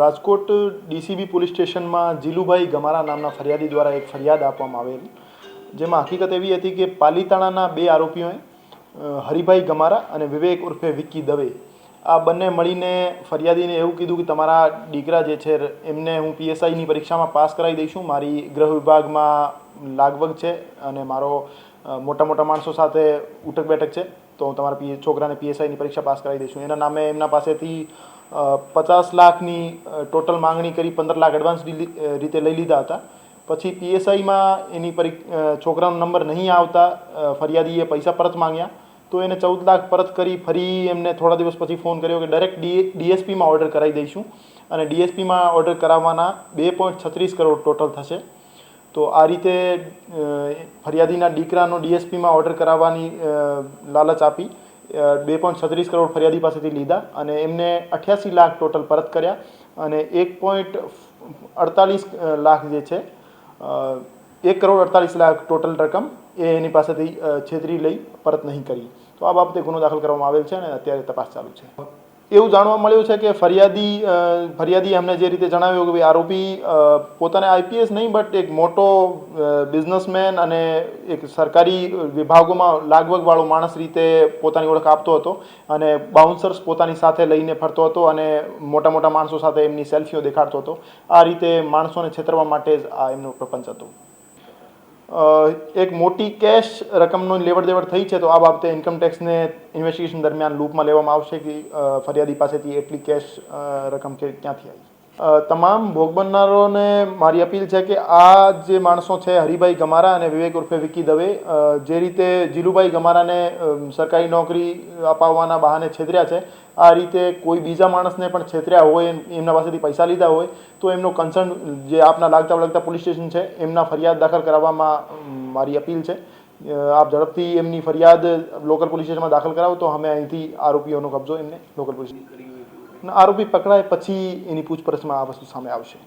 Rajkot DCB police સ્ટેશનમાં જીલુભાઈ ગમારા નામના ફરિયાદી દ્વારા એક ફરિયાદ આપવામાં આવેલ. જેમાં હકીકત એવી હતી કે પાલીતાણાના બે આરોપીઓએ હરિભાઈ ગમારા અને વિવેક ઉર્ફે વિક્કી દવે, આ બંને મળીને ફરિયાદીને એવું કીધું કે તમારા દીકરા જે છે એમને હું પીએસઆઈની પરીક્ષામાં પાસ કરાવી દઈશું, મારી ગૃહ વિભાગમાં લાગવગ છે અને મારો મોટા મોટા માણસો સાથે ઉઠક બેઠક છે. તો તમારા પી છોકરાને પીએસઆઈની પરીક્ષા પાસ કરાવી દઈશું. એના નામે એમના પાસેથી પચાસ લાખની ટોટલ માંગણી કરી પંદર લાખ એડવાન્સ રીતે લઈ લીધા હતા. પછી પીએસઆઈમાં એની પરી છોકરાનો નંબર નહીં આવતા ફરિયાદીએ પૈસા પરત માંગ્યા. તો એને ચૌદ લાખ પરત કરી ફરી એમને થોડા દિવસ પછી ફોન કર્યો કે ડાયરેક્ટ ડીએસપીમાં ઓર્ડર કરાવી દઈશું. અને ડીએસપીમાં ઓર્ડર કરાવવાના બે પોઈન્ટ છત્રીસ કરોડ ટોટલ થશે. તો આ રીતે ફરિયાદીના દીકરાનો ડીએસપીમાં ઓર્ડર કરાવવાની લાલચ આપી બે પોઈન્ટ છત્રીસ કરોડ ફરિયાદી પાસેથી લીધા અને એમને અઠ્યાસી લાખ ટોટલ પરત કર્યા અને એક પોઈન્ટ અડતાલીસ લાખ જે છે એક કરોડ અડતાલીસ લાખ ટોટલ રકમ એ એની પાસેથી છેતરી લઈ પરત નહીં કરી. તો આ બાબતે ગુનો દાખલ કરવામાં આવેલ છે અને અત્યારે તપાસ ચાલુ છે. એવું જાણવા મળ્યું છે કે ફરિયાદી ફરિયાદી અમને જે રીતે જણાવ્યું કે આરોપી પોતાને આઈપીએસ નહીં, બટ એક મોટો બિઝનેસમેન અને એક સરકારી વિભાગોમાં લાગવગવાળો માણસ રીતે પોતાની ઓળખ આપતો હતો અને બાઉન્સર્સ પોતાની સાથે લઈને ફરતો હતો અને મોટા મોટા માણસો સાથે એમની સેલ્ફીઓ દેખાડતો હતો. આ રીતે માણસોને છેતરવા માટે જ આ એમનો પ્રપંચ હતો. એક મોટી કેશ રકમનો લેવડ દેવડ થઈ છે, તો આ બાબતે ઇન્કમટેક્સને ઇન્વેસ્ટિગેશન દરમિયાન લૂપમાં લેવામાં આવશે કે ફરિયાદી પાસેથી એટલી કેશ રકમ કે, ક્યાંથી આવી? તમામ ભોગ બનનારોને મારી અપીલ છે કે આ જે માણસો છે, હરિભાઈ ગમારા અને વિવેક ઉર્ફે વિકી દવે જે રીતે જીલુભાઈ ગમારાને સરકારી નોકરી અપાવવાના બહાને છેતર્યા છે, આ રીતે કોઈ બીજા માણસને પણ છેતર્યા હોય એમના પાસેથી પૈસા લીધા હોય, તો એમનો કન્સર્ન જે આપના લાગતા વળગતા પોલીસ સ્ટેશન છે, એમના ફરિયાદ દાખલ કરાવવામાં મારી અપીલ છે. આપ ઝડપથી એમની ફરિયાદ લોકલ પોલીસ સ્ટેશનમાં દાખલ કરાવો, તો અમે અહીંથી આરોપીઓનો કબજો એમને લોકલ પોલીસ આરોપી પકડાય પછી એની પૂછપરછમાં આ વસ્તુ સામે આવશે.